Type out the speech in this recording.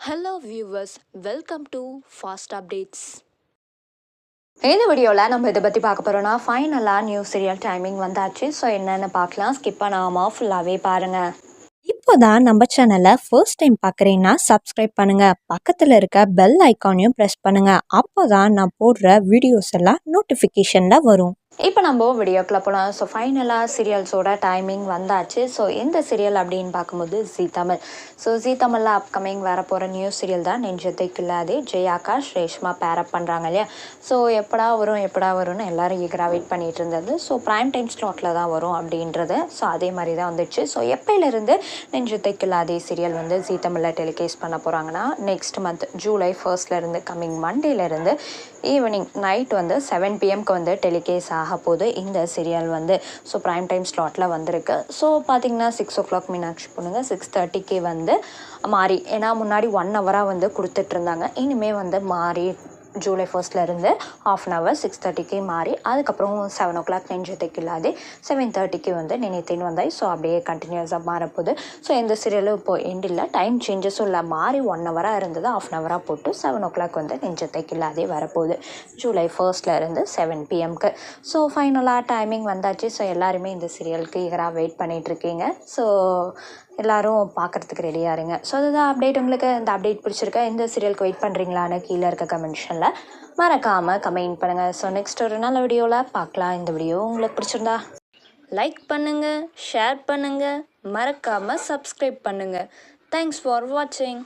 Hello viewers welcome to fast updates இந்த வீடியோவில் நம்ம இதை பற்றி பார்க்க போகிறோம்னா ஃபைனலாக நியூ சீரியல் டைமிங் வந்தாச்சு. ஸோ என்னென்னு பார்க்கலாம். ஸ்கிப் பண்ணாமல் ஃபுல்லாகவே பாருங்கள் இப்போதான் நம்ம சேனலை ஃபர்ஸ்ட் டைம் பார்க்குறீங்கன்னா சப்ஸ்கிரைப் பண்ணுங்க. பக்கத்தில் இருக்க பெல் ஐக்கானையும் ப்ரெஸ் பண்ணுங்க. அப்போதான் நான் போடுற வீடியோஸ் எல்லாம் நோட்டிஃபிகேஷனில் வரும். இப்போ நம்ம வீடியோக்குள்ள போகலாம் ஸோ ஃபைனலாக சீரியல்ஸோட டைமிங் வந்தாச்சு. ஸோ எந்த சீரியல் அப்படின்னு பார்க்கும்போது ஜீ தமிழ் ஸோ ஜீ தமிழில் அப்கமிங் வர போகிற நியூ சீரியல் தான் நெஞ்சத்தை கில்லாதே ஜெயாகாஷ் ரேஷ்மா பேரப் பண்ணுறாங்க இல்லையா? ஸோ எப்படா வரும் எப்படா வரும்னு எல்லாரும் ஈகராக வெயிட் பண்ணிட்டு இருந்தது. ஸோ ப்ரைம் டைம் ஸ்லாட்டில் தான் வரும் அப்படின்றது. ஸோ அதே மாதிரி தான் வந்துச்சு. ஸோ எப்பயிலேருந்து நெஞ்சத்தை கில்லாதே சீரியல் வந்து ஜீ தமிழில் டெலிகேஸ் பண்ண போகிறாங்கன்னா நெக்ஸ்ட் மந்த் ஜூலை ஃபர்ஸ்ட்லேருந்து கம்மிங் மண்டேலேருந்து ஈவினிங் நைட் வந்து செவன் பிஎம்க்கு வந்து டெலிகேஸ் ஆக போகுது இந்த சீரியல் வந்து ஸோ ப்ரைம் டைம் ஸ்லாட்டில் வந்திருக்கு. ஸோ பார்த்தீங்கன்னா சிக்ஸ் ஓ கிளாக் மீனாட்சி பொண்ணுங்க சிக்ஸ் தேர்ட்டிக்கு வந்து மாறி ஏன்னா முன்னாடி ஒன் ஹவராக வந்து கொடுத்துட்ருந்தாங்க இனிமேல் வந்து மாறி ஜூலை ஃபர்ஸ்ட்லேருந்து ஆஃப் அன் ஹவர் சிக்ஸ் தேர்ட்டிக்கு மாறி அதுக்கப்புறம் செவன் ஓ கிளாக் நெஞ்சத்துக்கு இல்லாது செவன் தேர்ட்டிக்கு வந்து நினைத்தேன் வந்தாய். ஸோ அப்படியே கண்டினியூஸாக மாறப்போகுது. ஸோ எந்த சீரியலும் இப்போது எண்ட் இல்லை. டைம் சேஞ்சஸும் இல்லை. மாறி ஒன் ஹவராக இருந்தது. ஆஃப் அன் ஹவராக போட்டு செவன் ஓ கிளாக் வந்து நெஞ்சத்தைக்கு இல்லாதே வரப்போகுது ஜூலை ஃபர்ஸ்ட்லேருந்து செவன் பிஎம்க்கு ஸோ ஃபைனலாக டைமிங் வந்தாச்சு. ஸோ எல்லாருமே இந்த சீரியலுக்கு ஈகராக வெயிட் பண்ணிகிட்ருக்கீங்க ஸோ எல்லோரும் பார்க்குறதுக்கு ரெடியாக இருங்க. ஸோ அதுதான் அப்டேட் உங்களுக்கு இந்த அப்டேட் பிடிச்சிருக்கா? இந்த சீரியலுக்கு வெயிட் பண்ணுறீங்களான்னு கீழே இருக்க கமெண்ட்ஷனில் மறக்காமல் கமெண்ட் பண்ணுங்கள் ஸோ நெக்ஸ்ட் ஒரு நல்ல வீடியோவில் பார்க்கலாம். இந்த வீடியோ உங்களுக்கு பிடிச்சிருந்தா லைக் பண்ணுங்கள் ஷேர் பண்ணுங்கள் மறக்காமல் சப்ஸ்கிரைப் பண்ணுங்கள் தேங்க்ஸ் ஃபார் வாட்சிங்